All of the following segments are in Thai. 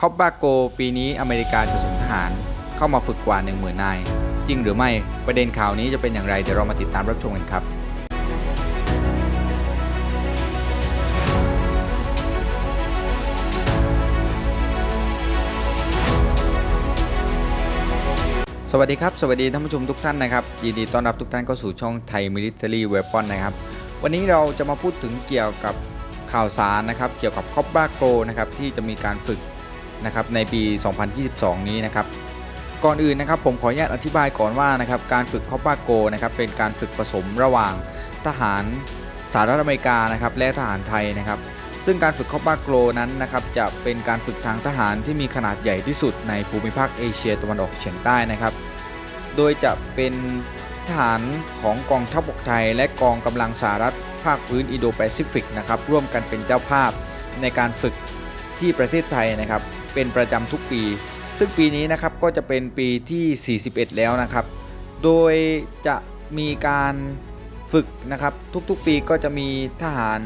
คอปบาโกปีนี้อเมริกาจะส่งทหารเข้ามาฝึกกว่า 10,000นาย จริงหรือไม่ประเด็นข่าวนี้จะเป็นอย่างไร เดี๋ยวเรามาติดตามรับชมกันครับสวัสดีครับ สวัสดีท่านผู้ชมทุกท่านนะครับยินดีต้อนรับทุกท่านเข้าสู่ช่องไทย Military Weapon นนะครับ วันนี้เราจะมาพูดถึงเกี่ยวกับข่าวสารนะครับ เกี่ยวกับคอปบาโกนะครับที่จะมีการฝึก นะครับในปี 2022 นี้นะครับก่อนอื่นนะครับผมขออนุญาตอธิบายก่อนว่านะครับการฝึกคอปบาโกนะครับเป็นการฝึกผสมระหว่างทหารสหรัฐอเมริกานะครับและทหารไทยนะครับ ซึ่งการฝึกคอปบาโกนั้นนะครับจะเป็นการฝึกทางทหารที่มีขนาดใหญ่ที่สุดในภูมิภาคเอเชียตะวันออกเฉียงใต้นะครับ โดยจะเป็นทหารของกองทัพบกไทย และกองกำลังสหรัฐภาคพื้นอินโดแปซิฟิกนะครับร่วมกันเป็นเจ้าภาพในการฝึกที่ประเทศไทยนะครับ เป็นประจำทุกปี ซึ่งปีนี้นะครับก็จะเป็นปีที่ 41 แล้วนะครับ โดยจะมีการฝึกนะครับทุกๆปีก็จะมีทหาร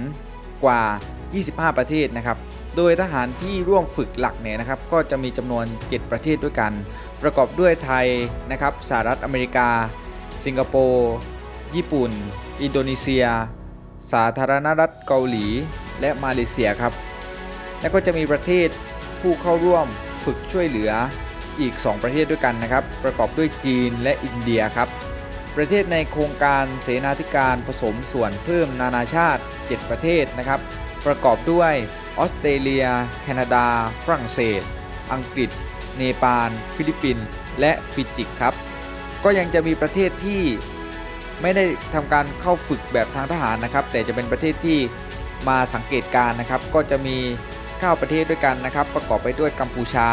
กว่า 25 ประเทศนะครับ โดยทหารที่ร่วมฝึกหลักเนี่ยนะครับ ก็จะมีจำนวน 7 ประเทศด้วยกัน ประกอบด้วยไทยนะครับสหรัฐอเมริกา สิงคโปร์ญี่ปุ่น อินโดนีเซีย สาธารณรัฐเกาหลี และมาเลเซียครับ และก็จะมีประเทศ ผู้เข้าร่วมฝึกช่วยเหลืออีก 2 ประเทศด้วยกันนะครับ ประกอบด้วยจีนและอินเดียครับ ประเทศในโครงการเสนาธิการผสมส่วนเพิ่มนานาชาติ 7 ประเทศนะครับ ประกอบด้วยออสเตรเลีย แคนาดา ฝรั่งเศส อังกฤษ เนปาล ฟิลิปปินส์และฟิจิกครับ ก็ยังจะมีประเทศที่ไม่ได้ทำการเข้าฝึกแบบทางทหารนะครับ แต่จะเป็นประเทศที่มาสังเกตการ์นะครับ ก็จะมี 9 ประเทศด้วยกันนะครับ ประกอบไปด้วยกัมพูชา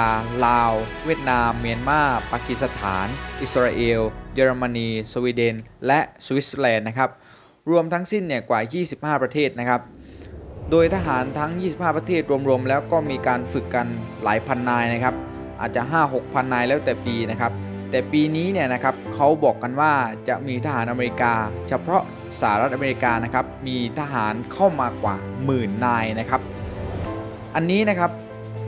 ลาว เวียดนาม เมียนมา ปากีสถาน อิสราเอล เยอรมนี สวีเดน และสวิตเซอร์แลนด์นะครับ รวมทั้งสิ้นเนี่ยกว่า 25 ประเทศนะครับ โดยทหารทั้ง 25 ประเทศรวมๆ แล้วก็มีการฝึกกันหลายพันนายนะครับ อาจจะ 5-6พันนายแล้วแต่ปีนะครับ แต่ปีนี้เนี่ยนะครับเขาบอกกันว่าจะมีทหารอเมริกา เฉพาะสหรัฐอเมริกานะครับ มีทหารเข้ามากว่าหมื่นนายนะครับ อันนี้นะครับ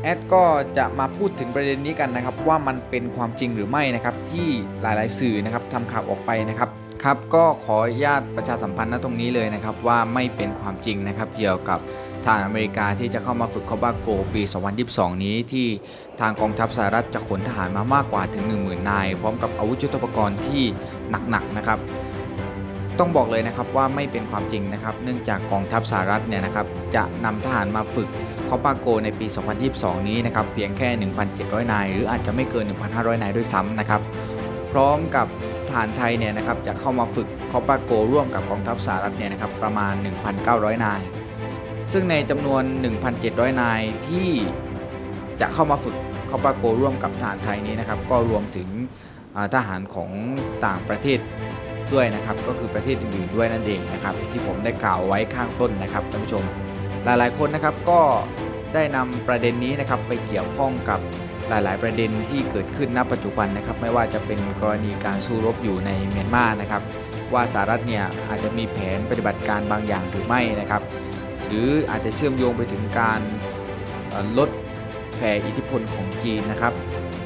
แอดก็จะมาพูดถึงประเด็นนี้กันนะครับ ว่ามันเป็นความจริงหรือไม่นะครับ ที่หลายๆ สื่อนะครับทำข่าวออกไปนะครับครับก็ขออนุญาตประชาสัมพันธ์ณตรงนี้เลยนะครับ ว่าไม่เป็นความจริงนะครับ เกี่ยวกับทางอเมริกาที่จะเข้ามาฝึกคอบาโกปี 2022 นี้ที่ทางกองทัพสหรัฐจะขนทหารมามากกว่าถึง 10,000 นาย พร้อมกับอาวุธยุทโธปกรณ์ที่หนักๆนะครับต้องบอกเลยนะครับว่าไม่เป็นความจริงนะครับ เนื่องจากกองทัพสหรัฐเนี่ยนะครับจะนำทหารมาฝึก คอปาโกในปี 2022 นี้นะครับเพียงแค่ 1,700 นาย หรืออาจจะไม่เกิน 1,500 นายด้วยซ้ำนะครับพร้อมกับทหารไทยเนี่ยนะครับจะเข้ามาฝึกคอปาโกร่วมกับกองทัพสหรัฐเนี่ยนะครับประมาณ 1,900 นาย ซึ่งในจำนวน 1,700 นายที่จะเข้ามาฝึกคอปาโกร่วมกับทหารไทยนี้นะครับก็รวมถึงทหารของต่างประเทศด้วยนะครับก็คือประเทศอื่นๆด้วยนั่นเองนะครับที่ผมได้กล่าวไว้ข้างต้นนะครับท่านผู้ชม หลายๆ คนนะครับก็ได้นำประเด็นนี้นะครับไปเกี่ยวข้องกับหลาย ๆ ประเด็นที่เกิดขึ้นณปัจจุบันนะครับ ไม่ว่าจะเป็นกรณีการสู้รบอยู่ในเมียนมานะครับ ว่าสหรัฐเนี่ยอาจจะมีแผนปฏิบัติการบางอย่างหรือไม่นะครับ หรืออาจจะเชื่อมโยงไปถึงการลดแผ่อิทธิพลของจีนนะครับ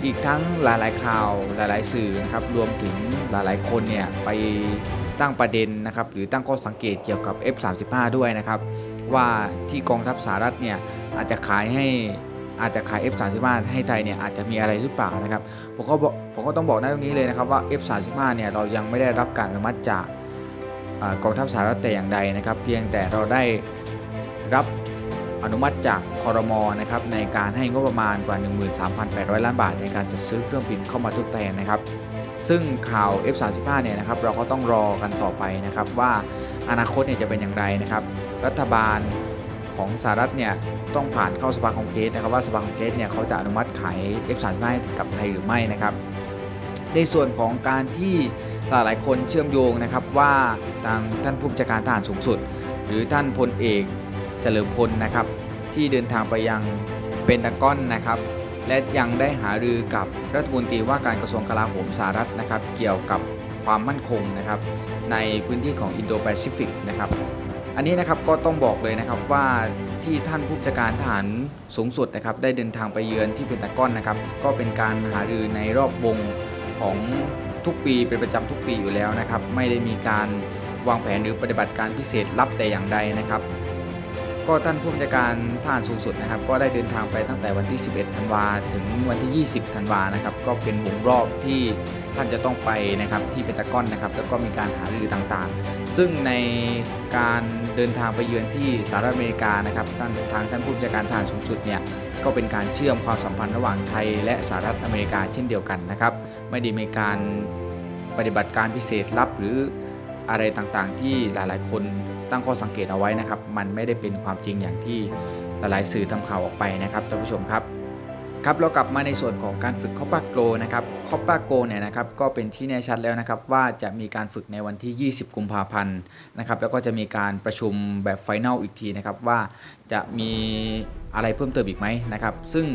อีกทั้งหลาย ๆ ข่าวหลาย ๆ สื่อนะครับรวมถึงหลาย ๆ คนเนี่ยไปตั้งประเด็นนะครับ หรือตั้งข้อสังเกตเกี่ยวกับ F35 ด้วยนะครับ ว่าที่กองทัพสหรัฐเนี่ยอาจจะขายให้อาจจะขาย F35 ให้ไทยเนี่ยอาจจะมีอะไรหรือเปล่านะครับผมก็ผมก็ต้องบอกหน้าตรงนี้เลยนะครับว่า F35 เนี่ยเรายังไม่ได้รับการอนุมัติจากกองทัพสหรัฐแต่อย่างใดนะครับ เพียงแต่เราได้รับอนุมัติจากคอรมอนะครับในการให้งบประมาณกว่า 13,800 ล้านบาท ในการจัดซื้อเครื่องบินเข้ามาทดแทนนะครับ ซึ่งข่าว F35 เนี่ยนะครับเราก็ต้องรอกันต่อไปนะครับว่า อนาคตเนี่ยจะเป็นอย่างไรนะครับรัฐบาลของสหรัฐเนี่ยต้องผ่านเข้าสภาคองเกรสนะครับว่าสภาคองเกรสเนี่ยเขาจะอนุมัติขาย F35 ให้กับไทยหรือไม่นะครับในส่วนของการที่หลายๆคนเชื่อมโยงนะครับว่าทางท่านผู้บัญชาการทหารสูงสุด หรือท่านพลเอกเฉลิมพลนะครับที่เดินทางไปยังเปนตากอนนะครับและยังได้หารือกับรัฐมนตรีว่าการกระทรวงกลาโหมสหรัฐนะครับ เกี่ยวกับ ความมั่นคงนะครับในพื้นที่ของอินโดแปซิฟิกนะครับอันนี้นะครับก็ต้องบอกเลยนะครับว่าที่ท่านผู้บัญชาการทหารสูงสุดนะครับได้เดินทางไปเยือนที่เพนตากอนนะครับก็เป็นการหารือในรอบวงของทุกปีเป็นประจำทุกปีอยู่แล้วนะครับไม่ได้มีการวางแผนหรือปฏิบัติการพิเศษลับแต่อย่างใดนะครับก็ท่านผู้บัญชาการทหารสูงสุดนะครับ ก็ได้เดินทางไปตั้งแต่วันที่ 11 ธันวาถึงวันที่ 20 ธันวานะครับ ก็เป็นวงรอบที่ ท่านจะต้องไปนะครับที่เพนตากอนนะครับแล้วก็มีการหารือต่างๆ ซึ่งในการเดินทางไปเยือนที่สหรัฐอเมริกานะครับท่านทางท่านผู้บัญชาการทหารสูงสุดเนี่ยก็เป็นการเชื่อมความสัมพันธ์ระหว่างไทยและสหรัฐอเมริกาเช่นเดียวกันนะครับไม่ได้มีการปฏิบัติการพิเศษลับหรืออะไรต่างๆ ที่หลายๆ คนตั้งข้อสังเกตเอาไว้นะครับ มันไม่ได้เป็นความจริงอย่างที่หลายๆสื่อทำข่าวออกไปนะครับท่านผู้ชมครับ ครับเรากลับมาในส่วนของการฝึกคอปปาโกนะครับคอปปาโกเนี่ยนะครับก็เป็นที่แน่ชัดแล้วนะครับว่าจะมีการฝึกในวันที่ 20 กุมภาพันธ์นะครับแล้วก็จะมีการประชุมแบบไฟแนลอีกทีนะครับว่าจะมีอะไรเพิ่มเติมอีกไหมนะครับซึ่ง